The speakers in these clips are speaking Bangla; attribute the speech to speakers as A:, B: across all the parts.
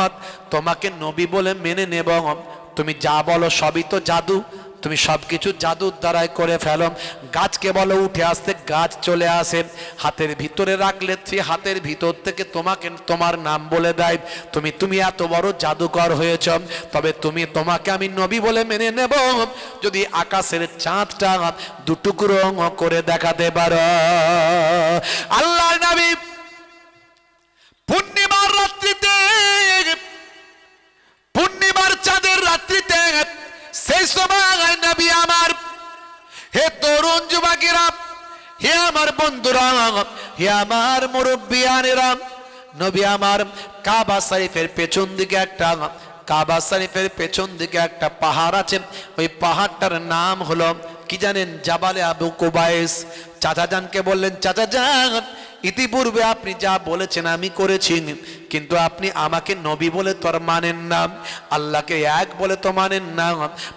A: মোহাম্মদ, তোমাকে নবী বলে মেনে নেব। তুমি যা বলো সবই তো জাদু। তুমি সব কিছু জাদুর দ্বারাই করে ফেলো। গাছকে বলো উঠে আসতে, গাছ চলে আসে। হাতের ভিতরে রাখলে সে হাতের ভিতর থেকে তোমাকে তোমার নাম বলে দেয়। তুমি তুমি এত বড় জাদুকর হয়েছ। তবে তুমি, তোমাকে আমি নবী বলে মেনে নেব। যদি আকাশের চাঁদটা দুটুকরো করে দেখাতে পারো। আল্লাহ নবী পূর্ণিমার সেই সময় নবী আমার, হে তরুণ যুবকেরা, হে আমার বন্ধুরা, হে আমার নবী আমার কাবা শরীফের পেছন দিকে একটা, কাবা শরীফের পেছন দিকে একটা পাহাড় আছে। ওই পাহাড়টার নাম হলো, কি জানেন, জাবালে আবু কুবাইস চাচা জানকে বললেন চাচা জান ইতিপূর্বে আপনি যা বলেছেন আমি করেছি, কিন্তু আপনি আমাকে নবী বলে তোর মানেন না। আল্লাহকে এক বলে তো মানেন না।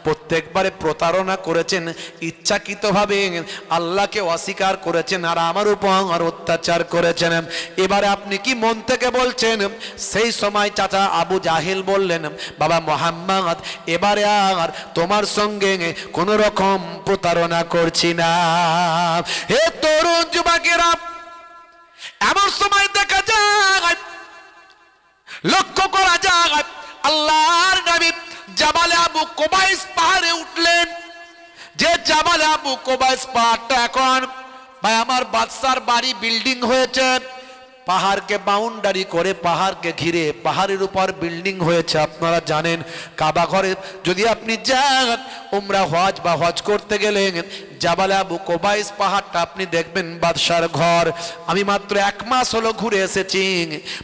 A: প্রত্যেকবারে প্রতারণা করেছেন, ইচ্ছাকৃতভাবে আল্লাহকে অস্বীকার করেছেন আর আমার উপর অত্যাচার করেছেন। এবারে আপনি কি মন থেকে বলছেন? সেই সময় চাচা আবু জাহিল বললেন, বাবা মোহাম্মদ, এবারে আর তোমার সঙ্গে কোন রকম প্রতারণা করছি না। হে তরুণ যুবকেরা, এমন সময় দেখা যায়, লক্ষ্য করা যায়, আল্লাহর নবী জাবালে আবু কোবাইস পাহাড়ে উঠলেন। যে জাবালে আবু কোবাইস পাহাড়টা এখন, ভাই, আমার বাদশার বাড়ি বিল্ডিং হয়েছে। পাহাড়কে বাউন্ডারি করে পাহাড়কে ঘিরে পাহাড়ের উপর বিল্ডিং হয়েছে, আপনারা জানেন। কাবা ঘরে যদি আপনি যান, উমরা হজ বা হজ করতে গেলেন জাবালে আবু কোবাইস পাহাড়টা আপনি দেখবেন বাদশার ঘর। আমি মাত্র এক মাস হলো ঘুরে এসেছি।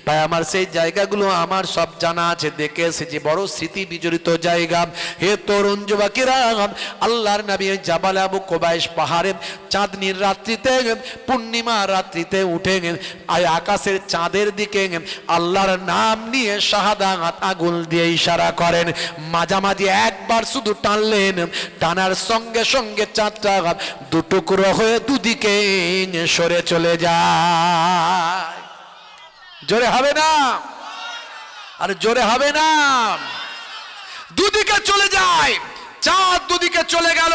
A: ভাই, আমার সেই জায়গাগুলো আমার সব জানা আছে, দেখে এসেছি। বড় স্মৃতি বিজড়িত জায়গা। হে তরুণ যুবকেরা, আল্লাহর নবী জাবালে আবু কোবাইস পাহাড়ে চাঁদনির রাত্রিতে পূর্ণিমা রাত্রিতে উঠে আয় আকাশের চাঁদের দিকে আল্লাহর নাম নিয়ে শাহাদাত আগুন দিয়ে ইশারা করেন। মাঝামাঝি একবার শুধু টানলেন। টানার সঙ্গে সঙ্গে চাঁদটা দুটুকরো হয়ে দুদিকে সরে চলে যায়। জোরে হবে না? আর জোরে হবে না? দুদিকে চলে যায়। চাঁদ দুদিকে চলে গেল।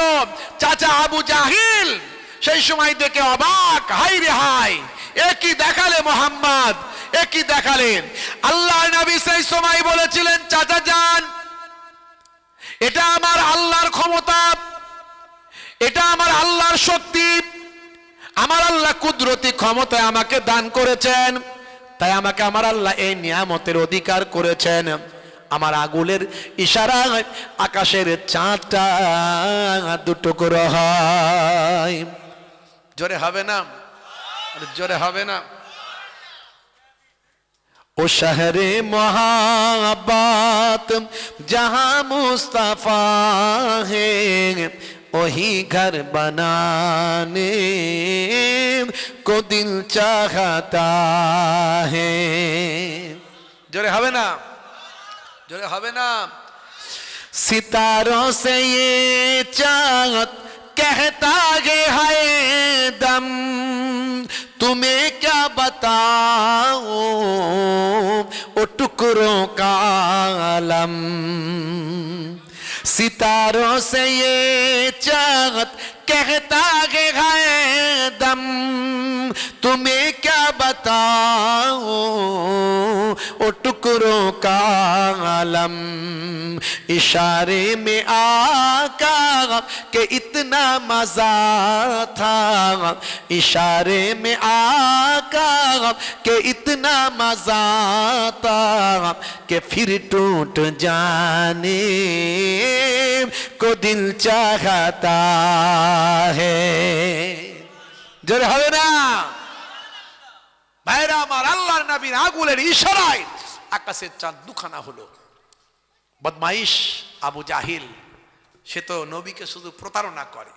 A: চাচা আবু জাহিল সেই সময় দেখে অবাক হাই রে হাই একই দেখালে মোহাম্মদ? একই দেখালেন আল্লাহ নবী সেই সময় বলেছিলেন, চাচা যান এটা আমার আল্লাহর ক্ষমতা। এটা আমার আল্লাহর শক্তি। আমার আল্লাহ কুদরতি ক্ষমতায় আমাকে দান করেছেন। তাই আমাকে আমার আল্লাহ এই নিয়ামতের অধিকার করেছেন। আমার আগুলের ইশারা আকাশের চাঁদটা দুটো করে হয়। জোরে হবে না? জোরে হবে না? ও শহরে মহাবাত জাহা মুস্তাফা হে वही घर बनाने को दिल चाहता है जोरे हवे ना जोरे हवे ना सितारों से ये चाहत कहता गे है दम तुम्हें क्या बताओ वो टुकड़ों का आलम सितारों से ये चाहत कहता है तुम्हें क्या बताओ ओ टुकड़ों का आलम इशारे में आका के इतना मज़ा था। इशारे में आका के इतना मज़ा था कि फिर टूट जाने को दिल चाहता है। जरा हवे ना ভাইরা, আমার আল্লাহর নবীর আগুলের ইশারায় আকাশের চাঁদ দুখানা হলো। বদমাইশ আবু জাহিল, সে তো নবীকে শুধু প্রতারণা করে।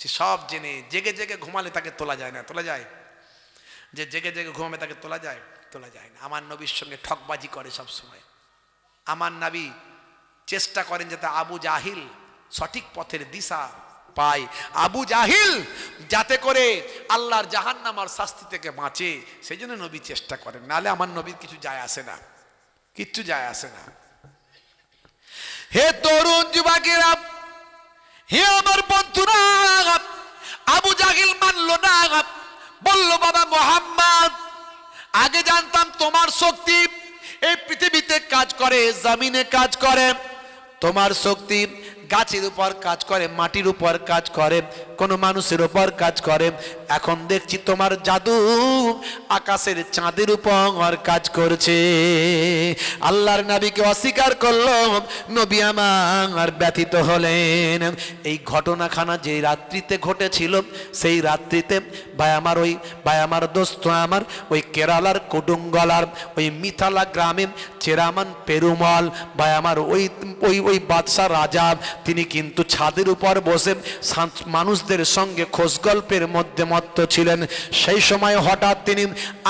A: সে সব জেনে জেগে জেগে ঘুমালে তাকে তোলা যায় না, তোলা যায়? যে জেগে জেগে ঘুমাবে তাকে তোলা যায়? তোলা যায় না। আমার নবীর সঙ্গে ঠকবাজি করে সব সময়। আমার নবী চেষ্টা করেন যাতে আবু জাহিল সঠিক পথের দিশা পায়। আবু জাহিল যাতে করে আল্লাহর জাহান্নামার শাস্তি থেকে বাঁচে সেই জন্য নবী চেষ্টা করেন। নালে আমার নবীর কিছু যায় আসে না। কিচ্ছু যায় আসে না। হে তরুণ যুবকেরা, হে আমার বন্ধুরা, আবু জাহিল মানলো না। বলল, বাবা মোহাম্মদ, আগে জানতাম তোমার শক্তি এই পৃথিবীতে কাজ করে, জামিনে কাজ করে। তোমার শক্তি গাছের উপর কাজ করে মাটির উপর কাজ করে কোনো মানুষের উপর কাজ করে এখন দেখছি তোমার জাদু আকাশের চাঁদের উপর কাজ করছে। আল্লাহর নবীকে অস্বীকার করল, নবী আমার ব্যথিত হলেন। এই ঘটনাখানা যে রাত্রিতে ঘটেছিল, সেই রাত্রিতে ভাই আমার ওই, ভাই আমার দোস্ত আমার ওই কেরালার কুডুঙ্গলার ওই মিথালা গ্রামে চেরামান পেরুমল, ভাই আমার ওই ওই ওই বাদশাহ রাজা, তিনি কিন্তু ছাদের উপর বসে মানুষদের সঙ্গে খোঁজ গল্পের মধ্যে মত্ত ছিলেন। সেই সময় হঠাৎ তিনি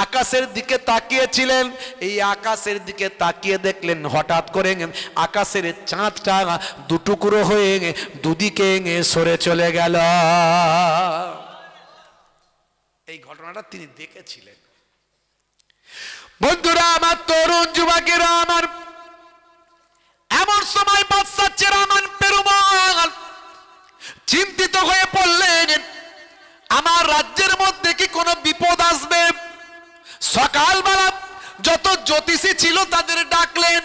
A: আকাশের দিকে তাকিয়েছিলেন। এই আকাশের দিকে তাকিয়ে দেখলেন হঠাৎ করে আকাশের চাঁদটা দুটুকরো হয়ে দুদিকে সরে চলে গেল। এই ঘটনাটা তিনি দেখেছিলেন। বন্ধুরা, আমার তরুণ যুবকেরা, আমার এমন সময় বাদশা চেরামান পেরুমাল চিন্তিত হয়ে পড়লেন। আমার রাজ্যের মধ্যে কি কোনো বিপদ আসবে? সকালবেলা যত জ্যোতিষী ছিল তাদের ডাকলেন।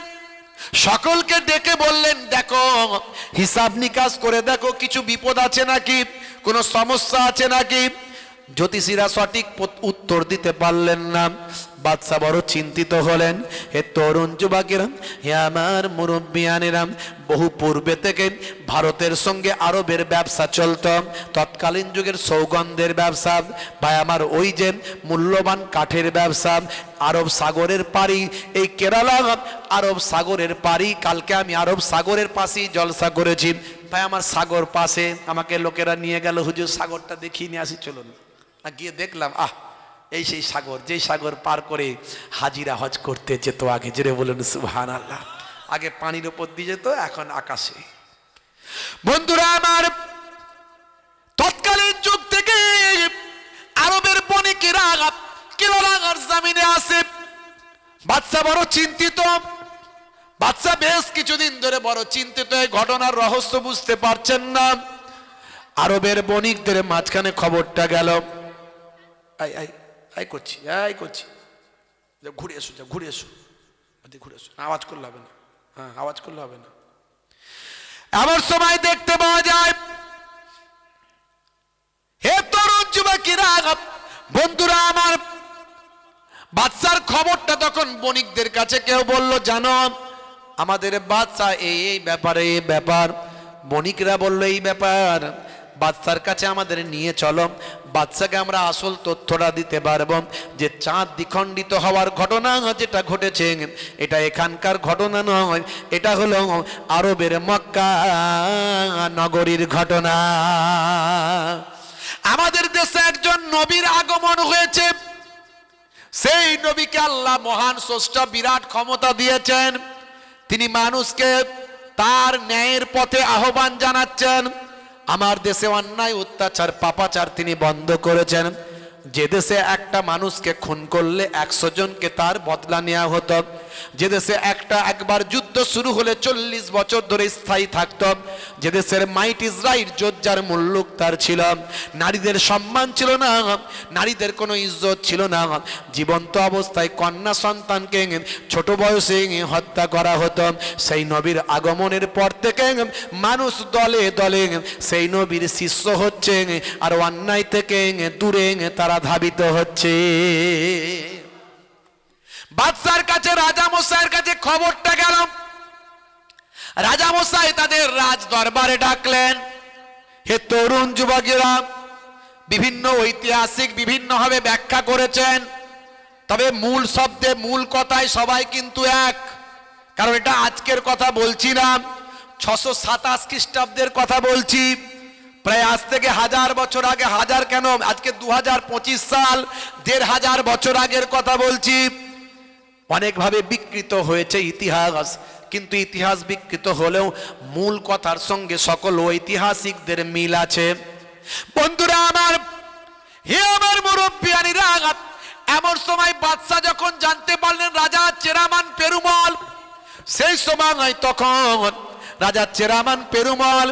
A: সকলকে ডেকে বললেন, দেখো, হিসাব নিকাশ করে দেখো, কিছু বিপদ আছে নাকি? কোনো সমস্যা আছে নাকি? জ্যোতিষীরা সঠিক উত্তর দিতে পারলেন না। বাদশা বড় চিন্তিত হলেন। হে তরুণ যুবকেরা হে আমার মুরব্বিয়ানেরাম, বহু পূর্বে থেকে ভারতের সঙ্গে আরবের ব্যবসা চলত। তৎকালীন যুগের সৌগন্ধের ব্যবসা, ভাই আমার ওই যে মূল্যবান কাঠের ব্যবসা, আরব সাগরের পারি এই কেরালা আরব সাগরের পারি কালকে আমি আরব সাগরের পাশেই জলসা করেছি। ভাই আমার সাগর পাশে, আমাকে লোকেরা নিয়ে গেল, হুজুর, সাগরটা দেখিয়ে নিয়ে আসি, চলুন। গিয়ে দেখলাম, আহ! এই সেই সাগর যেই সাগর পার করে হাজিরা হজ করতে যেত আগে, জেরে বলুন সুহান আল্লাহ আগে পানির উপর দিয়ে যেত, এখন আকাশে। বন্ধুরা আমার, তৎকালীন যুগ থেকে আরবের বণিকেরা কেরালার জামিনে আসে বাচ্চা বড় চিন্তিত। বাচ্চা বেশ কিছুদিন ধরে বড় চিন্তিত, এই ঘটনার রহস্য বুঝতে পারছেন না। আরবের বণিকদের মাঝখানে খবরটা গেল। I I. আই করছি এই করছি। যা ঘুরে এসো, যা ঘুরে এসো। ঘুরে এসো আওয়াজ করলে হবে না। হ্যাঁ আওয়াজ করলে হবে না। এমন সময় দেখতে পাওয়া যায়, হে তরুণ যুবকেরা, বন্ধুরা আমার বাচ্চার খবরটা তখন বণিকদের কাছে কেউ বলল, জানো, আমাদের বাচ্চা এই এই ব্যাপারে, এই ব্যাপার। বণিকরা বলল, এই ব্যাপার বাচ্চার কাছে আমাদের নিয়ে চলো। বাচ্চাকে আমরা আসল তথ্যটা দিতে পারব যে চাঁদ দ্বিখণ্ডিত হওয়ার ঘটনা যেটা ঘটেছে, এটা এখানকার ঘটনা নয়, এটা হলো আরবের মক্কা নগরীর ঘটনা। আমাদের দেশে একজন নবীর আগমন হয়েছে। সেই নবীকে আল্লাহ মহান স্রষ্টা বিরাট ক্ষমতা দিয়েছেন। তিনি মানুষকে তার ন্যায়ের পথে আহ্বান জানাচ্ছেন। আমার দেশে অন্যায়, অত্যাচার, পাপাচার তিনি বন্ধ করেছেন। যে দেশে একটা মানুষকে খুন করলে একশো জনকে তার বদলা নেওয়া হতো। যে দেশে একটা একবার যুদ্ধ শুরু হলে চল্লিশ বছর ধরে স্থায়ী থাকত, যে দেশের মাইট ইসরাইল যোজ্জার মুল্লুক তার ছিল। নারীদের সম্মান ছিল না, নারীদের কোনো ইজ্জত ছিল না। জীবন্ত অবস্থায় কন্যা সন্তানকে ছোট বয়সে হত্যা করা হতো। সেই নবীর আগমনের পর থেকে মানুষ দলে দলে সেই নবীর শিষ্য হচ্ছে আর অন্যায় থেকে দূরে তারা ধাবিত হচ্ছে। বাদশার কাছে রাজা মশাইয়ের কাছে খবরটা গেল রাজা মশাই তাদের রাজ দরবারে ডাকলেন, হে তরুণ যুবকেরা, বিভিন্ন ঐতিহাসিক বিভিন্নভাবে ব্যাখ্যা করেছেন, তবে মূল শব্দে মূল কথায় সবাই কিন্তু এক, কারণ এটা আজকের কথা বলছি না, ছশো সাতাশ খ্রিস্টাব্দের কথা বলছি। প্রায় আজ থেকে হাজার বছর আগে, হাজার কেন, আজকে দু হাজার পঁচিশ সাল, দেড় হাজার বছর আগের কথা বলছি। অনেকভাবে বিকৃত হয়েছে ইতিহাস, কিন্তু ইতিহাস বিকৃত হলেও মূল কথার সঙ্গে সকল ঐতিহাসিকদের মিল আছে। বন্ধুরা আমার, হে আমার মুরব্বিয়ানিরা এমন সময় বাদশাহ যখন জানতে পারলেন রাজা চেরামান পেরুমল, সেই সময় তখন রাজা চেরামান পেরুমল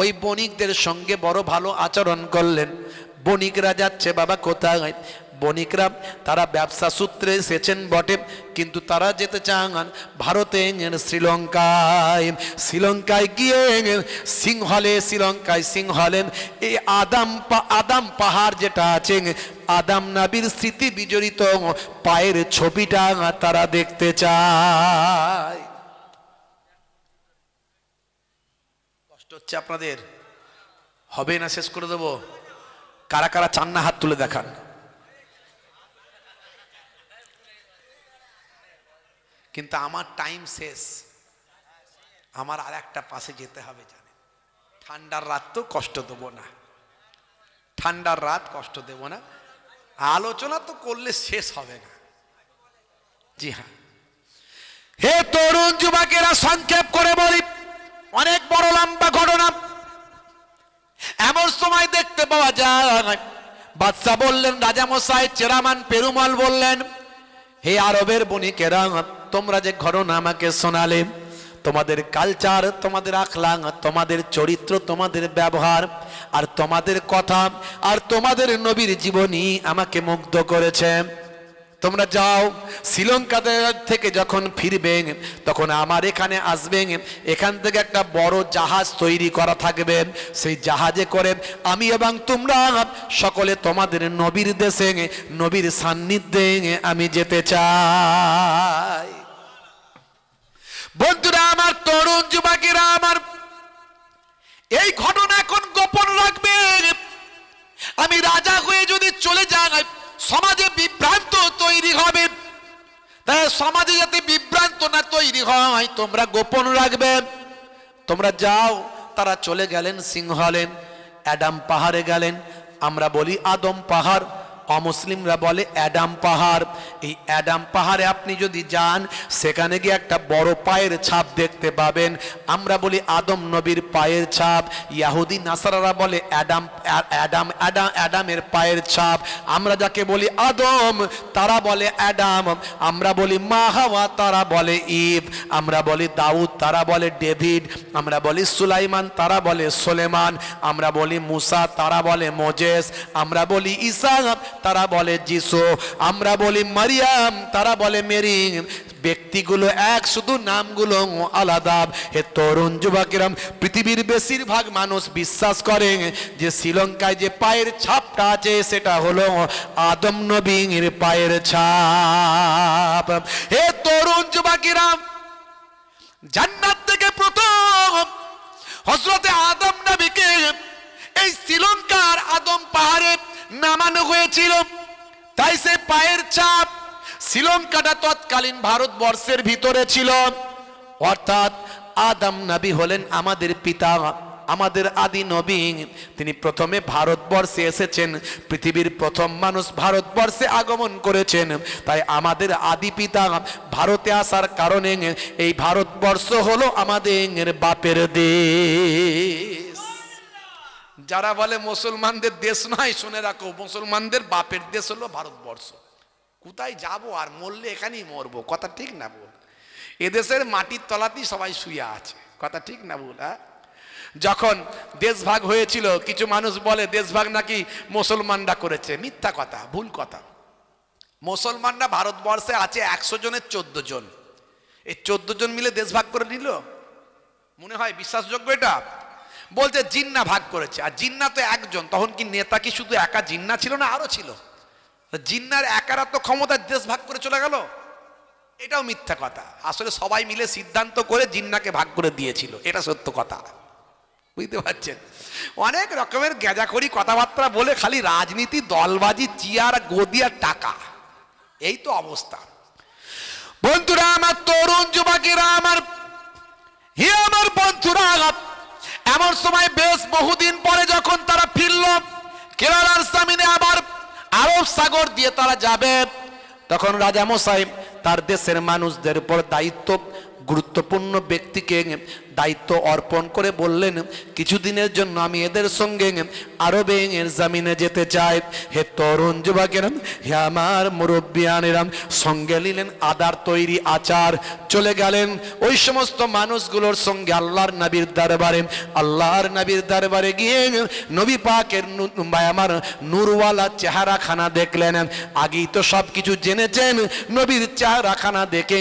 A: ওই বণিকদের সঙ্গে বড় ভালো আচরণ করলেন। বণিকরা যাচ্ছে বাবা, কোথায়? বণিকরা, তারা ব্যবসা সূত্রে এসেছেন বটে, কিন্তু তারা যেতে চান ভারতে শ্রীলঙ্কায়। শ্রীলঙ্কায় গিয়ে সিংহলে, শ্রীলঙ্কায় সিংহলে এই আদাম আদাম পাহাড় যেটা আছে, আদাম নাবির স্মৃতি বিজড়িত পায়ের ছবিটা তারা দেখতে চায়। কষ্ট হচ্ছে আপনাদের? হবে না, শেষ করে দেবো। কারা কারা চান না হাত তুলে দেখান? কিন্তু আমার টাইম শেষ। আমার আর একটা পাশে যেতে হবে জানেন। ঠান্ডার রাত তো কষ্ট দেবো না। ঠান্ডার রাত কষ্ট দেব না। আলোচনা তো করলে শেষ হবে না। জি হ্যাঁ। হে তরুণ যুবকেরা, সংক্ষেপ করে বলি। অনেক বড় লম্বা ঘটনা। এমন সময় দেখতে পাওয়া যায়, বাদশাহ বললেন, রাজামশাই, চেরামান পেরুমাল বললেন, হে আরবের বণিকেরা তোমরা যে ঘটনা আমাকে শোনালে, তোমাদের কালচার তোমাদের আখলাং তোমাদের চরিত্র, তোমাদের ব্যবহার, আর তোমাদের কথা, আর তোমাদের নবীর জীবনী আমাকে মুগ্ধ করেছে। তোমরা যাও, শ্রীলঙ্কাতে থেকে যখন ফিরবে তখন আমার এখানে আসবে এখান থেকে একটা বড় জাহাজ তৈরি করা থাকবে। সেই জাহাজে করে আমি এবং তোমরা সকলে তোমাদের নবীর দেশে, নবীর সান্নিধ্যে আমি যেতে চাই। বন্ধুরা, আমার তরুণ যুবকেরা, আমার এই ঘটনা এখন গোপন রাখবে আমি রাজা হয়ে যদি চলে যাই, সমাজে বিভ্রান্ত তৈরি হবে। তাই সমাজে যাতে বিভ্রান্ত না তৈরি হয়, তোমরা গোপন রাখবে। তোমরা যাও, তারা চলে গেলেন, সিংহলেন, অ্যাডাম পাহাড়ে গেলেন। আমরা বলি আদম পাহাড়। অমুসলিমরা বলে অ্যাডাম পাহাড়। এই অ্যাডাম পাহাড়ে আপনি যদি যান, সেখানে গিয়ে একটা বড় পায়ের ছাপ দেখতে পাবেন। আমরা বলি আদম নবীর পায়ের ছাপ। ইয়াহুদি, নাসারারা বলে অ্যাডাম অ্যাডাম অ্যাডাম অ্যাডামের পায়ের ছাপ। আমরা যাকে বলি আদম, তারা বলে অ্যাডাম। আমরা বলি মা হাওয়া, তারা বলে ইব। আমরা বলি দাউদ, তারা বলে ডেভিড। আমরা বলি সুলাইমান, তারা বলে সোলেমান। আমরা বলি মুসা, তারা বলে মোজেস। আমরা বলি ঈসা তারা বলে, যিশু, আমরা বলি মারিয়াম, তারা বলে মেরি ব্যক্তিগুলো এক, শুধু নামগুলো আলাদা। হে তরুণ যুবকেরাম, পৃথিবীর বেশিরভাগ মানুষ বিশ্বাস করে যে শ্রীলঙ্কায় যে পায়ের ছাপটা আছে, সেটা হলো আদম নবীর পায়ের ছাপ। হে তরুণ যুবকেরাম, জান্নাত থেকে প্রথম হজরতে আদম নবীকে এই শ্রীলঙ্কার আদম পাহাড়ে নামানো হয়েছিল। তাই সে পায়ের চাপ শ্রীলঙ্কাটা তৎকালীন ভারতবর্ষের ভিতরে ছিল। অর্থাৎ আদম নবী হলেন আমাদের পিতা, আমাদের আদি নবী। তিনি প্রথমে ভারতবর্ষে এসেছেন, পৃথিবীর প্রথম মানুষ ভারতবর্ষে আগমন করেছেন। তাই আমাদের আদি পিতা ভারতে আসার কারণে এই ভারতবর্ষ হলো আমাদের বাপের দেশ। যারা বলে মুসলমানদের দেশ নয়, শুনে রাখো, মুসলমানদের বাপের দেশ হলো ভারতবর্ষ। কোথায় যাব আর মরলে এখানেই মরবো? কথা ঠিক না বল এদেশের মাটির তলাতেই সবাই শুয়ে আছে। কথা ঠিক না বল হ্যাঁ? যখন দেশভাগ হয়েছিল, কিছু মানুষ বলে দেশভাগ নাকি মুসলমানরা করেছে। মিথ্যা কথা, ভুল কথা। মুসলমানরা ভারতবর্ষে আছে একশো জনের চোদ্দ জন। এই চোদ্দ জন মিলে দেশ ভাগ করে নিল? মনে হয় বিশ্বাসযোগ্য এটা? বলছে, জিন্না ভাগ করেছে। আর জিন্না তো একজন, তখন কি নেতা কি শুধু একা জিন্না ছিল না আরও ছিল? জিন্নার একারা তো ক্ষমতা দেশ ভাগ করে চলে গেল। এটাও মিথ্যা কথা। আসলে সবাই মিলে সিদ্ধান্ত করে জিন্নাকে ভাগ করে দিয়েছিল। এটা সত্য কথা। বুঝতে পারছেন? অনেক রকমের গেজাখড়ি কথাবার্তা বলে খালি রাজনীতি, দলবাজি, চিয়ার, গদি আর টাকা। এই তো অবস্থা। বন্ধুরা, আমার তরুণ যুবকেরা, আমার হে আমার এমন সময় বেশ বহুদিন পরে যখন তারা ফিরল, কেরালার সামিনে আবার আরব সাগর দিয়ে তারা যাবে। তখন রাজা মশাই তার দেশের মানুষদের উপর দায়িত্ব, গুরুত্বপূর্ণ ব্যক্তিকে দায়িত্ব অর্পণ করে বললেন, কিছুদিনের জন্য আমি এদের সঙ্গে আরবে এর জামিনে যেতে চাই। হে তরুণ যুবকেরাম হে আমার মুরব্বিয়ানেরাম সঙ্গে নিলেন আদার তৈরি আচার, চলে গেলেন। ওই সমস্ত মানুষগুলোর সঙ্গে আল্লাহর নবীর দরবারে, আল্লাহর নবীর দরবারে গিয়ে নবী পাকের আমার নূরওয়ালা চেহারাখানা দেখলেন। আগেই তো সব কিছু জেনেছেন, নবীর চেহারাখানা দেখে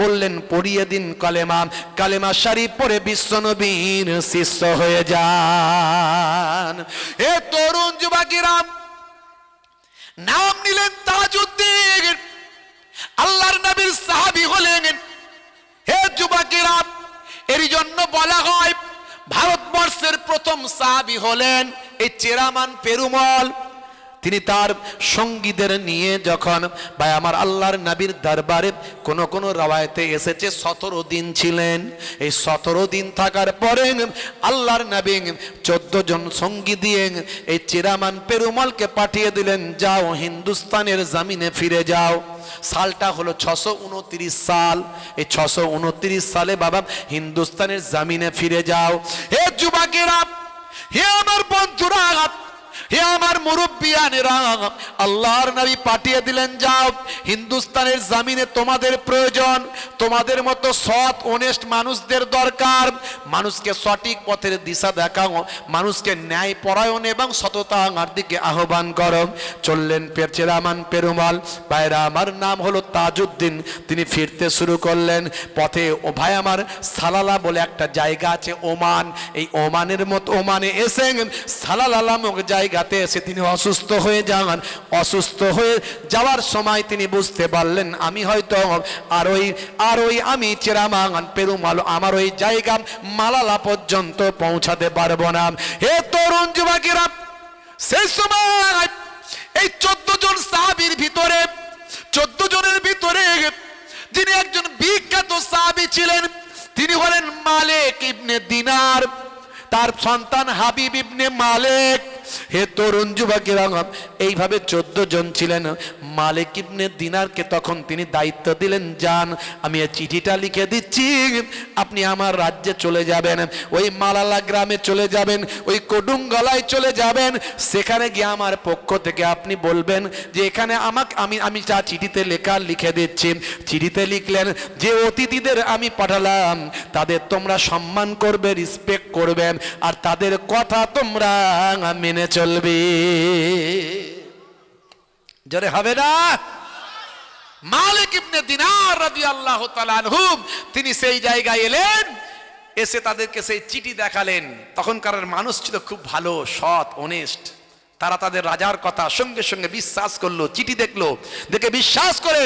A: বললেন, পড়িয়ে দিন কালেমা। কালেমা শাড়ি পরে বিশ্ব নবীর শিষ্য হয়ে যান। এ তরুণ যুবকেরাম নাম নিলেন তাজউদ্দিন। আল্লাহর নবীর সাহাবী হলেন। হে যুবকেরা এর জন্য বলা হয়, ভারতবর্ষের প্রথম সাহাবী হলেন এই চেরামান পেরুমল। তিনি তার সঙ্গীদের নিয়ে যখন, ভাই, আমার আল্লাহর নবীর দরবারে কোন কোন রাওয়ায়তে এসেছে, সতেরো দিন ছিলেন। এই সতেরো দিন থাকার পরে আল্লাহর নবী চোদ্দ জন সঙ্গী দিয়ে এই চিরামান পেরুমলকে পাঠিয়ে দিলেন, যাও হিন্দুস্তানের জামিনে ফিরে যাও। সালটা হলো ছশো উনত্রিশ সাল। এই ছশো উনত্রিশ সালে, বাবা, হিন্দুস্তানের জামিনে ফিরে যাও। হে যুবকেরা মুরব্বিয়ানেরা মানুষকে সঠিক পথের দিশা দেখাও ন্যায় পরায়ণ এবং সততার দিকে আহ্বান করো। চললেন পেরচেরামান পেরুমাল। আমার নাম হলো তাজউদ্দিন। তিনি ফিরতে শুরু করলেন। পথে ও ভাই আমার সালালা বলে একটা জায়গা আছে, ওমান। এই ওমানের মতো ওমানে এসে সালালা নামক জায়গাতে এসে তিনি অসুস্থ হয়ে যান। অসুস্থ হয়ে যাওয়ার সময় তিনি বুঝতে পারলেন, আমি হয়তো আর ওই আর ওই আমি চেরামান পেরুমাল, আমার ওই জায়গা মালালা পর্যন্ত পৌঁছাতে পারব না। হে তরুণ যুবকেরা সেই সময় এই চোদ্দ জন সাহাবির ভিতরে, চোদ্দ জনের ভিতরে যিনি একজন বিখ্যাত সাহাবি ছিলেন, তিনি হলেন মালিক ইবনে দিনার। তার সন্তান হাবিব ইবনে মালিক। হে তরুণ যুবকেরা এইভাবে চোদ্দ জন ছিলেন। মালিক ইবনে দিনারকে তখন তিনি দায়িত্ব দিলেন যান আমি এই চিঠিটা লিখে দিচ্ছি। আপনি আমার রাজ্যে চলে যাবেন, ওই মালালা গ্রামে চলে যাবেন, ওই কডুঙ্গলায় চলে যাবেন। সেখানে গিয়ে আমার পক্ষ থেকে আপনি বলবেন যে এখানে আমাকে আমি আমি যা চিঠিতে লেখা লিখে দিচ্ছি, চিঠিতে লিখলেন যে অতিথিদের আমি পাঠালাম। তাদের তোমরা সম্মান করবে রিসপেক্ট করবেন আর তাদের কথা তোমরা মেনে চলবে। জোরে হবে না? মালিক ইবনে দিনার রাদিয়াল্লাহু তাআলা আনহুম, তিনি সেই জায়গায় এলেন, এসে তাদেরকে সেই চিঠি দেখালেন। তখনকার মানুষ ছিল খুব ভালো, সৎ অনেস্ট তারা তাদের রাজার কথা সঙ্গে সঙ্গে বিশ্বাস করল, চিঠি দেখল, দেখে বিশ্বাস করে,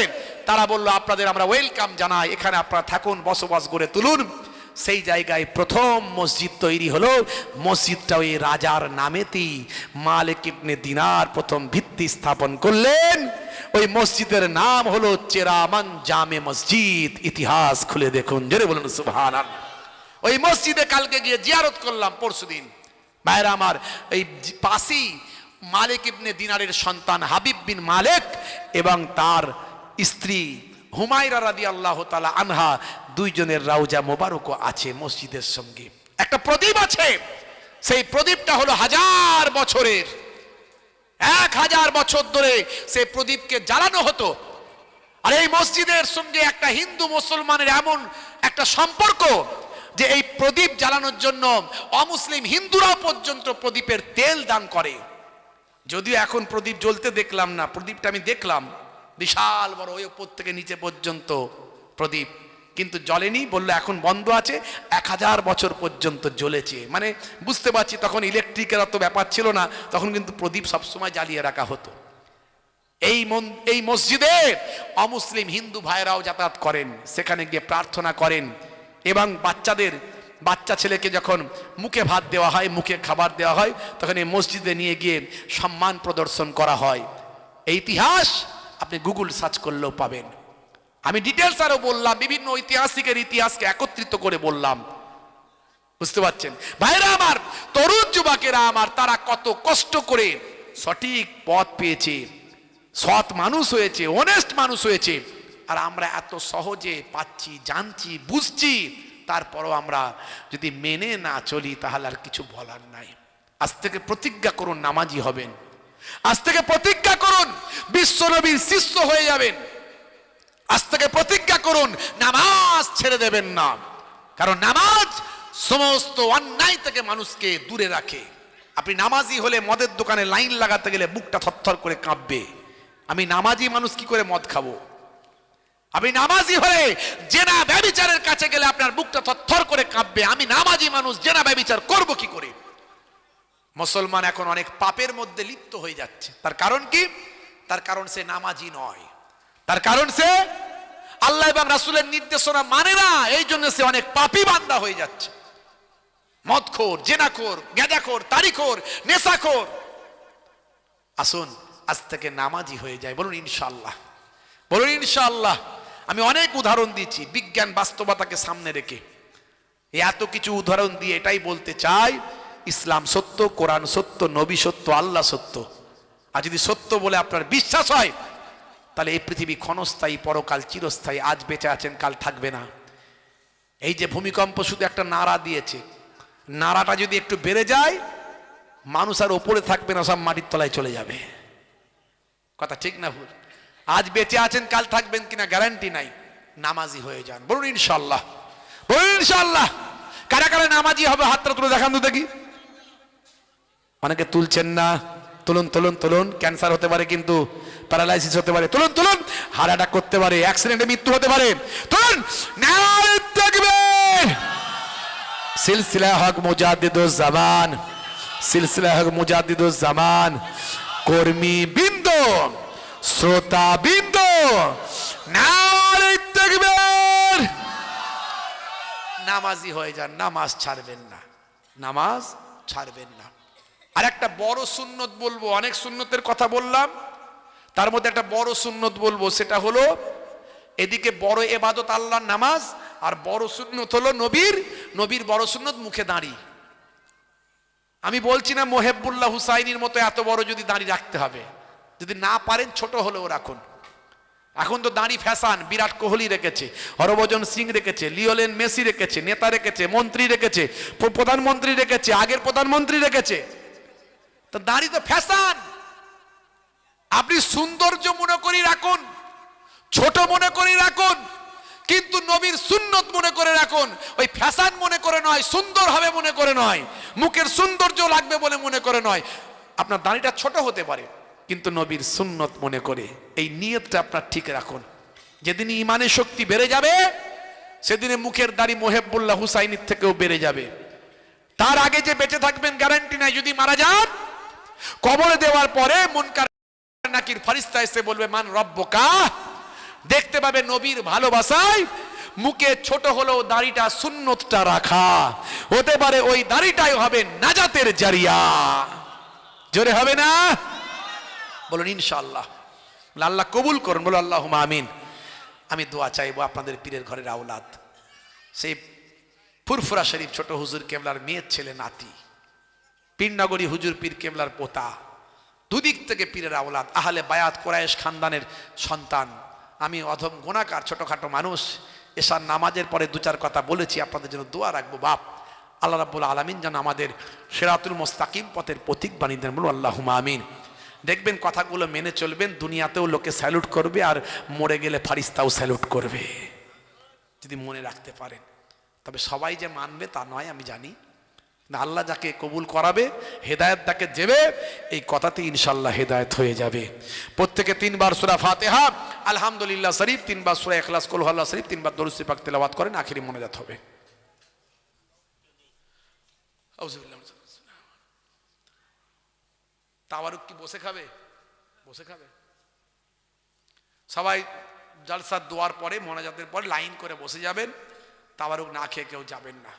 A: তারা বলল, আপনাদের আমরা ওয়েলকাম জানাই, এখানে আপনারা থাকুন, বসবাস করে তুলুন। সেই জায়গায় প্রথম মসজিদ তৈরি হলো। মসজিদটা ওই রাজার নামেতেই মালিক ইবনে দিনার প্রথম ভিত্তি স্থাপন করলেন। ওই মসজিদের নাম হলো চেরামান জামে মসজিদ। ইতিহাস খুলে দেখুন, জোরে বলুন সুবহান ওই মসজিদে কালকে গিয়ে জিয়ারত করলাম পরশুদিন। ভাইরা আমার, এই পাশেই মালিক ইবনে দিনারের সন্তান হাবিব বিন মালিক এবং তার স্ত্রী হুমায়রা রাদি আল্লাহ তালা আনহা দুইজনের রাউজা মোবারকও আছে মসজিদের সঙ্গে। একটা প্রদীপ আছে, সেই প্রদীপটা হলো হাজার বছরের। এক হাজার বছর ধরে সেই প্রদীপকে জ্বালানো হতো। আর এই মসজিদের সঙ্গে একটা হিন্দু মুসলমানের এমন একটা সম্পর্ক যে এই প্রদীপ জ্বালানোর জন্য অমুসলিম হিন্দুরাও পর্যন্ত প্রদীপের তেল দান করে। যদিও এখন প্রদীপ জ্বলতে দেখলাম না, প্রদীপটা আমি দেখলাম। বিশাল বড় ওই ওপর থেকে নিচে পর্যন্ত প্রদীপ। কিন্তু জ্বলেনি, বলল, এখন বন্ধ আছে, এক হাজার বছর পর্যন্ত জ্বলেছে। মানে বুঝতে পারছি, তখন ইলেকট্রিকের অত ব্যাপার ছিল না, তখন কিন্তু প্রদীপ সবসময় জ্বালিয়ে রাখা হতো। এই মন- এই মসজিদে অমুসলিম হিন্দু ভাইরাও যাতায়াত করেন, সেখানে গিয়ে প্রার্থনা করেন, এবং বাচ্চাদের, বাচ্চা ছেলেকে যখন মুখে ভাত দেওয়া হয়, মুখে খাবার দেওয়া হয়, তখন এই মসজিদে নিয়ে গিয়ে সম্মান প্রদর্শন করা হয়। এই ইতিহাস আপনি গুগল সার্চ করলেও পাবেন। আমি ডিটেলস আরও বললাম, বিভিন্ন ঐতিহাসিকের ইতিহাসকে একত্রিত করে বললাম। বুঝতে পারছেন? ভাইরা আমার, তরুণ যুবকেরা আমার, তারা কত কষ্ট করে সঠিক পথ পেয়েছে। সৎ মানুষ হয়েছে অনেস্ট মানুষ হয়েছে। আর আমরা এত সহজে পাচ্ছি, জানছি, বুঝছি, তারপরও আমরা যদি মেনে না চলি, তাহলে আর কিছু বলার নাই। আজ থেকে প্রতিজ্ঞা করুন, নামাজি হবেন। আজ থেকে প্রতিজ্ঞা বিশ্বনবীর শিষ্য হয়ে যাবেন। আজ থেকে প্রতিজ্ঞা করুন, নামাজ ছেড়ে দেবেন না। কারণ নামাজ সমস্ত অন্যায় থেকে মানুষকে দূরে রাখে। আপনি নামাজি হলে মদের দোকানে লাইন লাগাতে গেলে বুকটা থরথর করে কাঁপবে। আমি নামাজি মানুষ কি করে মদ খাব? আপনি নামাজি হলে জেনা ব্যবিচারের কাছে গেলে আপনার বুকটা থরথর করে কাঁপবে। আমি নামাজি মানুষ, জেনা ব্যবিচার করব কি করে? মুসলমান এখন অনেক পাপের মধ্যে লিপ্ত হয়ে যাচ্ছে। তার কারণ কি? তার কারণ সে নামাজি নয়। তার কারণ সে আল্লাহ এবং রাসুলের নির্দেশনা মানে না, এই জন্য সে অনেক পাপি বান্দা হয়ে যাচ্ছে। মদখোর, জেনাখোর গেঁদাখোর তারিখোর, নেশাখোর। আসুন, আজ থেকে নামাজি হয়ে যায় বলুন ইনশাল্লাহ বলুন ইনশাল্লাহ আমি অনেক উদাহরণ দিয়েছি বিজ্ঞান বাস্তবতাকে সামনে রেখে। এত কিছু উদাহরণ দিয়ে এটাই বলতে চাই, ইসলাম সত্য, কোরআন সত্য, নবী সত্য, আল্লাহ সত্য। আর যদি সত্য বলে আপনার বিশ্বাস হয়, তাহলে এই পৃথিবী ক্ষণস্থায়ী, পরকাল চিরস্থায়ী, আজ বেঁচে আছেন, কাল থাকবে না। এই যে ভূমিকম্প শুধু একটা নাড়া দিয়েছে, নাড়াটা যদি একটু বেড়ে যায়, মানুষ আর ওপরে থাকবে না, সব মাটির তলায় চলে যাবে। কথা ঠিক না ভুল? আজ বেঁচে আছেন, কাল থাকবেন কিনা গ্যারান্টি নাই, নামাজি হয়ে যান। বলুন ইনশাল্লাহ বলুন ইনশাল্লাহ কারা কারা নামাজি হবে, হাতটা তুলে দেখান তো দেখি। অনেকে তুলছেন না তুলুন তুলুন তুলুন। ক্যান্সার হতে পারে কিন্তু প্যারালাইসিস হতে পারে। তুলুন তুলুন। হার্ট অ্যাটাক করতে পারে, অ্যাক্সিডেন্টে মৃত্যু হতে পারে। তুলুন সিলসিলা হক মুজাদ্দিদুজ জামান, সিলসিলা হক মুজাদ্দিদুজ জামান। কর্মী বৃন্দ, শ্রোতা বৃন্দ নামাজি হয়ে যান, নামাজ ছাড়বেন না। নামাজ ছাড়বেন না। আর একটা বড় সুন্নত বলব, অনেক সুন্নতের কথা বললাম, তার মধ্যে একটা বড় সুন্নত বলব, সেটা হলো এদিকে বড় এবাদত আল্লাহর নামাজ আর বড় সুন্নত হলো নবীর নবীর বড় সুন্নত মুখে দাঁড়ি। আমি বলছি না মোহেবুল্লাহ হুসাইনির মতো এত বড় যদি দাঁড়ি রাখতে হবে, যদি না পারেন ছোট হলেও রাখুন। এখন তো দাঁড়ি ফ্যাশন, বিরাট কোহলি রেখেছে, হরভজন সিং রেখেছে লিওলেন মেসি রেখেছে, নেতা রেখেছে, মন্ত্রী রেখেছে, প্রধানমন্ত্রী রেখেছে, আগের প্রধানমন্ত্রী রেখেছে। তো দাঁড়ি তো ফ্যাশন। আপনি সৌন্দর্য মনে করি রাখুন, ছোট মনে করি রাখুন, কিন্তু নবীর সুন্নত মনে করে রাখুন। ওই ফ্যাশন মনে করে নয়, সুন্দর হবে মনে করে নয়। মুখের সৌন্দর্য লাগবে বলে মনে করে নয়। আপনার দাড়িটা ছোট হতে পারে, কিন্তু নবীর সুন্নত মনে করে। এই নিয়তটা আপনার ঠিক রাখুন। যেদিন ইমানের শক্তি বেড়ে যাবে, সেদিনে মুখের দাড়ি মোহেবুল্লাহ হুসাইনির থেকেও বেড়ে যাবে। তার আগে যে বেঁচে থাকবেন গ্যারান্টি নাই। যদি মারা যান কবরে দেওয়ার পরে মুনকার নাকির ফারিস্তা এসে বলবে, মান রব্বকা? দেখতে পাবে নবীর ভালোবাসায় মুখে ছোট হলেও দাড়িটা সুন্নতটা রাখা। হতে পারে ওই দাড়িটাই হবে নাজাতের জারিয়া। জোরে হবে না? বলুন ইনশাল্লাহ আল্লাহ কবুল করুন বলো আল্লাহ আমিন। আমি দোয়া চাইব আপনাদের পীরের ঘরের আওলাদ। সেই ফুরফুরা শরীফ ছোট হুজুর কেবলার মেয়ের ছেলে নাতি। পীরনগরী হুজুর পীর কেবলার পোতা। দুদিক থেকে পীরের আওলাদ, আহলে বায়াত কোরায়েশ খানদানের সন্তান। আমি অধম গোনাকার, ছোটখাটো মানুষ। এসার নামাজের পরে দু চার কথা বলেছি, আপনাদের জন্য দোয়া রাখব, বাপ। আল্লাহ রাব্বুল আলমিন যেন আমাদের সেরাতুল মোস্তাকিম পথের প্রতীক দেন, বলুন আল্লাহ আমিন। দেখবেন কথাগুলো মেনে চলবেন, দুনিয়াতেও লোকে স্যালুট করবে আর মরে গেলে ফারিস্তাও স্যালুট করবে। যদি মনে রাখতে পারেন। তবে সবাই যে মানবে তা নয়, আমি জানি। না, আল্লাহ যাকে কবুল করাবে, হেদায়ত তাকে দেবে, এই কথাতে ইনশাল্লাহ হেদায়ত হয়ে যাবে। প্রত্যেকে তিনবার সুরা ফাতেহা, আলহামদুলিল্লাহ শরীফ, তিনবার সুরা এখলাস কলহাল্লাহ শরীফ, তিনবার দরুসি পাক তেলাওয়াত করেন, আখিরি মনে হবে। তাওয়ারুক কি বসে খাবে? বসে খাবে। সবাই জালসার দোয়ার পরে, মোনাজাতের পর লাইন করে বসে যাবেন, তাওয়ারুক না খেয়ে কেউ যাবেন না।